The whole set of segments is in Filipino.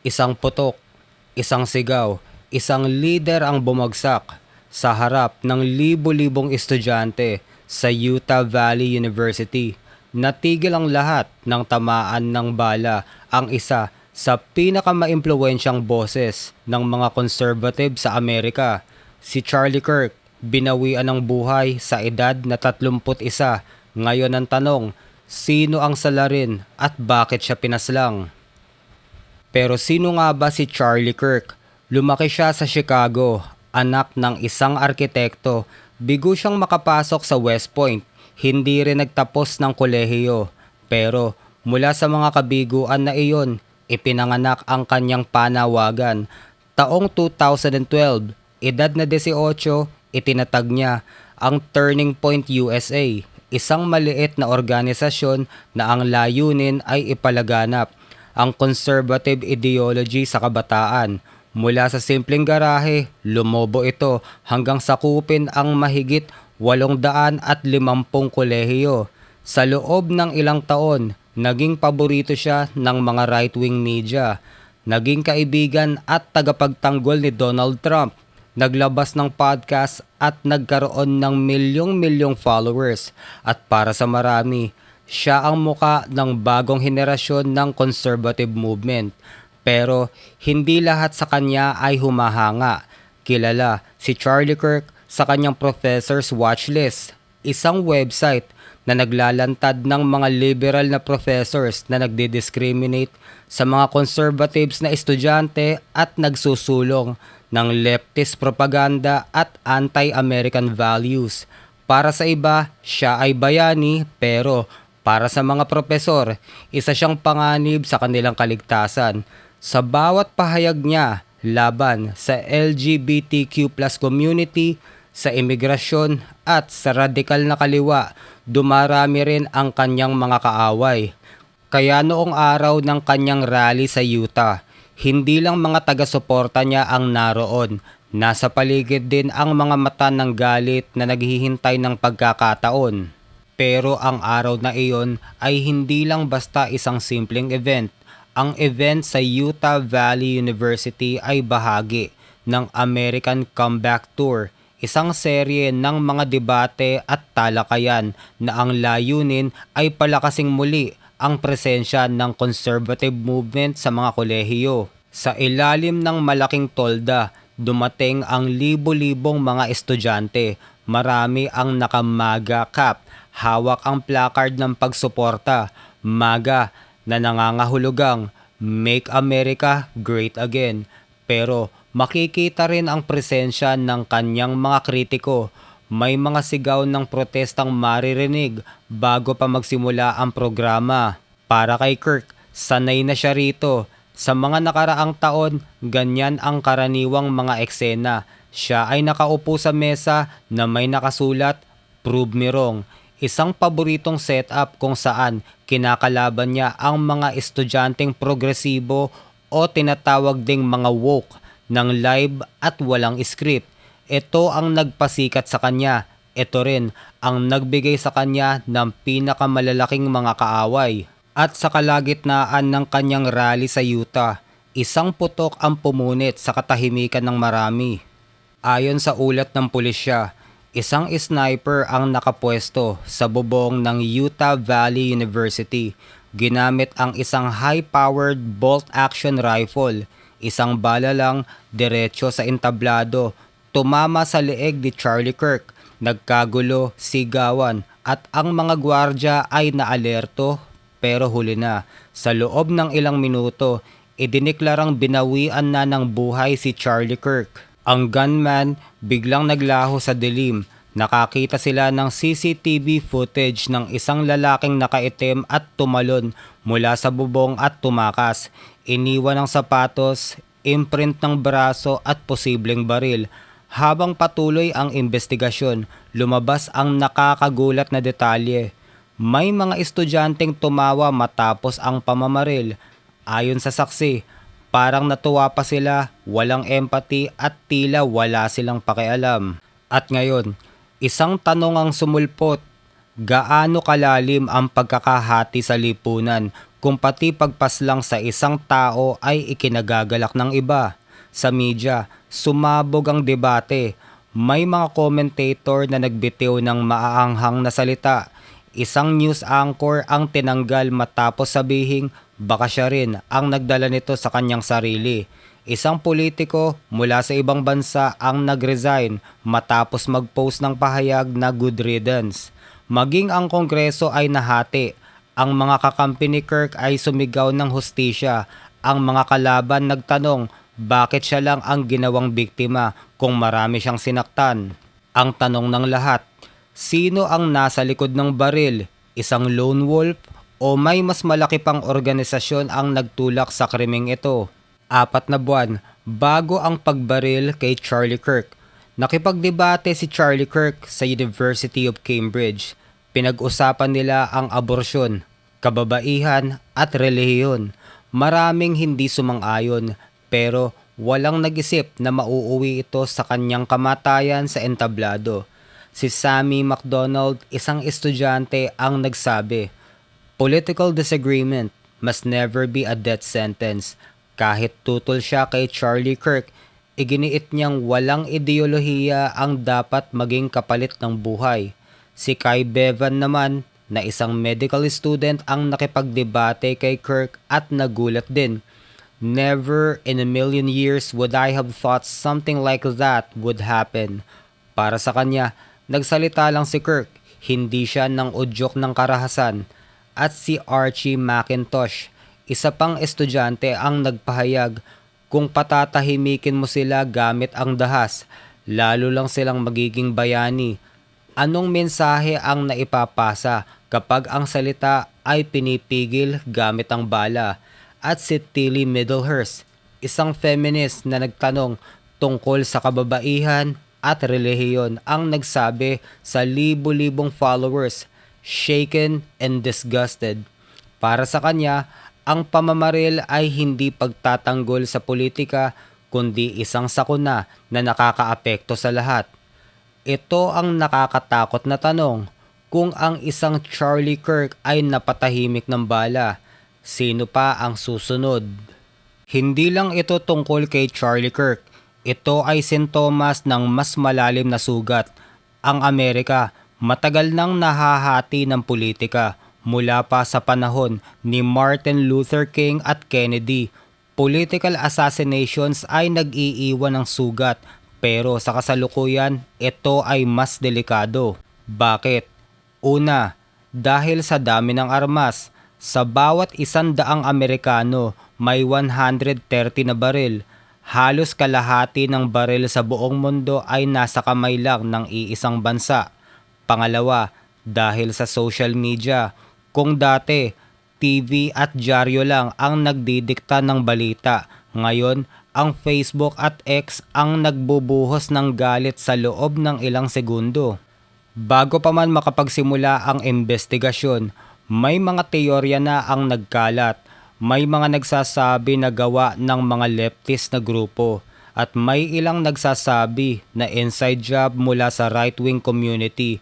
Isang putok, isang sigaw, isang leader ang bumagsak sa harap ng libo-libong estudyante sa Utah Valley University. Natigil ang lahat ng tamaan ng bala ang isa sa pinakamaimpluwensyang boses ng mga conservative sa Amerika. Si Charlie Kirk, binawian ng buhay sa edad na 31. Ngayon ang tanong, sino ang salarin at bakit siya pinaslang? Pero sino nga ba si Charlie Kirk? Lumaki siya sa Chicago, anak ng isang arkitekto. Bigo siyang makapasok sa West Point. Hindi rin nagtapos ng kolehiyo. Pero mula sa mga kabiguan na iyon, ipinanganak ang kanyang panawagan. Taong 2012, edad na 18, itinatag niya ang Turning Point USA, isang maliit na organisasyon na ang layunin ay ipalaganap ang conservative ideology sa kabataan. Mula sa simpleng garahe, lumobo ito hanggang sakupin ang mahigit 850 kolehiyo. Sa loob ng ilang taon, naging paborito siya ng mga right-wing media. Naging kaibigan at tagapagtanggol ni Donald Trump. Naglabas ng podcast at nagkaroon ng milyong-milyong followers. At para sa marami, siya ang muka ng bagong henerasyon ng conservative movement. Pero hindi lahat sa kanya ay humahanga. Kilala si Charlie Kirk sa kanyang Professor's Watchlist, isang website na naglalantad ng mga liberal na professors na nagdi-discriminate sa mga conservatives na estudyante at nagsusulong ng leftist propaganda at anti-American values. Para sa iba, siya ay bayani pero para sa mga propesor, isa siyang panganib sa kanilang kaligtasan. Sa bawat pahayag niya laban sa LGBTQ plus community, sa imigrasyon at sa radikal na kaliwa, dumarami rin ang kanyang mga kaaway. Kaya noong araw ng kanyang rally sa Utah, hindi lang mga taga-suporta niya ang naroon, nasa paligid din ang mga mata ng galit na naghihintay ng pagkakataon. Pero ang araw na iyon ay hindi lang basta isang simpleng event. Ang event sa Utah Valley University ay bahagi ng American Comeback Tour, isang serye ng mga debate at talakayan na ang layunin ay palakasing muli ang presensya ng conservative movement sa mga kolehiyo. Sa ilalim ng malaking tolda, dumating ang libo-libong mga estudyante. Marami ang nakamaga cap, hawak ang placard ng pagsuporta, maga na nangangahulugang Make America Great Again. Pero makikita rin ang presensya ng kanyang mga kritiko. May mga sigaw ng protestang maririnig bago pa magsimula ang programa. Para kay Kirk, sanay na siya rito. Sa mga nakaraang taon, ganyan ang karaniwang mga eksena. Siya ay nakaupo sa mesa na may nakasulat, Prove me wrong isang paboritong setup kung saan kinakalaban niya ang mga estudyanteng progresibo o tinatawag ding mga woke ng live at walang script. Ito ang nagpasikat sa kanya. Ito rin ang nagbigay sa kanya ng pinakamalalaking mga kaaway. At sa kalagitnaan ng kanyang rally sa Utah, isang putok ang pumunit sa katahimikan ng marami. Ayon sa ulat ng pulisya, Isang sniper ang nakapwesto sa bubong ng Utah Valley University. Ginamit ang isang high-powered bolt-action rifle. Isang bala lang diretso sa entablado. Tumama sa leeg ni Charlie Kirk. Nagkagulo, sigawan at ang mga gwardya ay naalerto pero huli na. Sa loob ng ilang minuto, idiniklarang binawian na ng buhay si Charlie Kirk. Ang gunman biglang naglaho sa dilim. Nakakita sila ng CCTV footage ng isang lalaking nakaitim at tumalon mula sa bubong at tumakas. Iniwan ng sapatos, imprint ng braso at posibleng baril. Habang patuloy ang investigasyon, lumabas ang nakakagulat na detalye. May mga estudyanteng tumawa matapos ang pamamaril. Ayon sa saksi, Parang natuwa pa sila, walang empathy at tila wala silang pakialam. At ngayon, isang tanong ang sumulpot. gaano kalalim ang pagkakahati sa lipunan kung pati pagpaslang sa isang tao ay ikinagagalak ng iba. Sa media, sumabog ang debate. May mga commentator na nagbitiw ng maaanghang na salita. Isang news anchor ang tinanggal matapos sabihing baka siya rin ang nagdala nito sa kanyang sarili. Isang politiko mula sa ibang bansa ang nag-resign matapos mag-post ng pahayag na good riddance. Maging ang kongreso ay nahati. Ang mga kakampi ni Kirk ay sumigaw ng hustisya. Ang mga kalaban nagtanong bakit siya lang ang ginawang biktima kung marami siyang sinaktan. Ang tanong ng lahat, sino ang nasa likod ng baril? Isang lone wolf o may mas malaki pang organisasyon ang nagtulak sa krimeng ito? apat na buwan bago ang pagbaril kay Charlie Kirk. Nakipagdebate si Charlie Kirk sa University of Cambridge. Pinag-usapan nila ang aborsyon, kababaihan at relihiyon. Maraming hindi sumang-ayon pero walang nag-isip na mauuwi ito sa kanyang kamatayan sa entablado. Si Sammy McDonald, isang estudyante ang nagsabi, Political disagreement must never be a death sentence kahit tutol siya kay Charlie Kirk, iginiit niyang walang ideolohiya ang dapat maging kapalit ng buhay. Si Kai Bevan naman, na isang medical student ang nakipagdebate kay Kirk at nagulat din. Never in a million years would I have thought something like that would happen. Para sa kanya, nagsalita lang si Kirk, hindi siya ng udyok ng karahasan. At si Archie McIntosh, isa pang estudyante ang nagpahayag kung patatahimikin mo sila gamit ang dahas, lalo lang silang magiging bayani. Anong mensahe ang naipapasa kapag ang salita ay pinipigil gamit ang bala? At si Tilly Middlehurst, isang feminist na nagtanong tungkol sa kababaihan at relihiyon ang nagsabi sa libu-libong followers, shaken and disgusted. Para sa kanya, ang pamamaril ay hindi pagtatanggol sa politika kundi isang sakuna na nakakaapekto sa lahat. Ito ang nakakatakot na tanong. Kung ang isang Charlie Kirk ay napatahimik ng bala, sino pa ang susunod? Hindi lang ito tungkol kay Charlie Kirk. Ito ay sintomas ng mas malalim na sugat. Ang Amerika matagal nang nahahati ng politika mula pa sa panahon ni Martin Luther King at Kennedy. Political assassinations ay nag-iiwan ng sugat pero sa kasalukuyan ito ay mas delikado. Bakit? Una, dahil sa dami ng armas. Sa bawat isang daang Amerikano may 130 na baril. Halos kalahati ng baril sa buong mundo ay nasa kamay lang ng iisang bansa. Pangalawa, dahil sa social media, kung dati, TV at dyaryo lang ang nagdidikta ng balita, ngayon ang Facebook at X ang nagbubuhos ng galit sa loob ng ilang segundo. Bago pa man makapagsimula ang investigasyon, may mga teorya na ang nagkalat. May mga nagsasabi na gawa ng mga leftist na grupo at may ilang nagsasabi na inside job mula sa right-wing community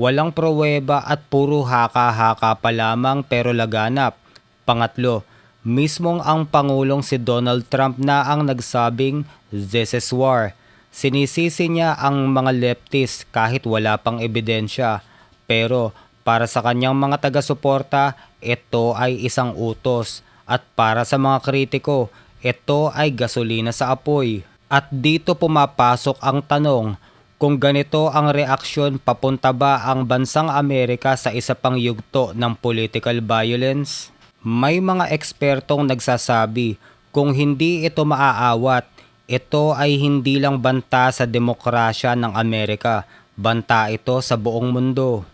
Walang pruweba at puro haka-haka pa lamang pero laganap. Pangatlo, mismong ang Pangulong si Donald Trump na ang nagsabing this is war. Sinisisi niya ang mga leftist kahit wala pang ebidensya. Pero para sa kanyang mga taga-suporta, ito ay isang utos. At para sa mga kritiko, ito ay gasolina sa apoy. At dito pumapasok ang tanong, kung ganito ang reaksyon, papunta ba ang bansang Amerika sa isa pang yugto ng political violence? May mga ekspertong nagsasabi kung hindi ito maaawat, ito ay hindi lang banta sa demokrasya ng Amerika, banta ito sa buong mundo.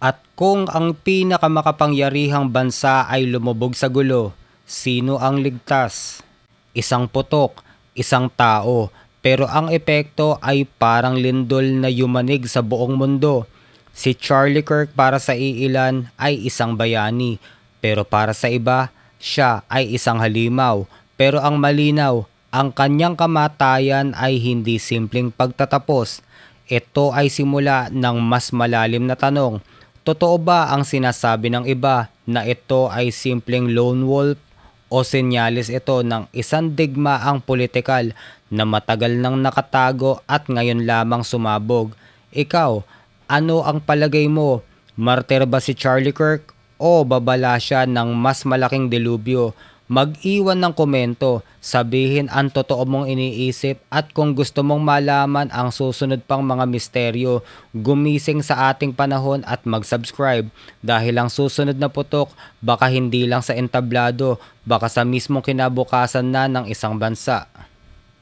At kung ang pinakamakapangyarihang bansa ay lumubog sa gulo, sino ang ligtas? Isang putok, isang tao, pero ang epekto ay parang lindol na yumanig sa buong mundo. Si Charlie Kirk para sa iilan ay isang bayani, pero para sa iba, siya ay isang halimaw. Pero ang malinaw, ang kanyang kamatayan ay hindi simpleng pagtatapos. Ito ay simula ng mas malalim na tanong Totoo ba ang sinasabi ng iba na ito ay simpleng lone wolf o senyales ito ng isang digmaang politikal na matagal nang nakatago at ngayon lamang sumabog? Ikaw, ano ang palagay mo? Martir ba si Charlie Kirk o babala siya ng mas malaking delubyo? Mag-iwan ng komento, sabihin ang totoo mong iniisip at kung gusto mong malaman ang susunod pang mga misteryo, gumising sa ating panahon at mag-subscribe dahil ang susunod na putok baka hindi lang sa entablado, baka sa mismong kinabukasan na ng isang bansa.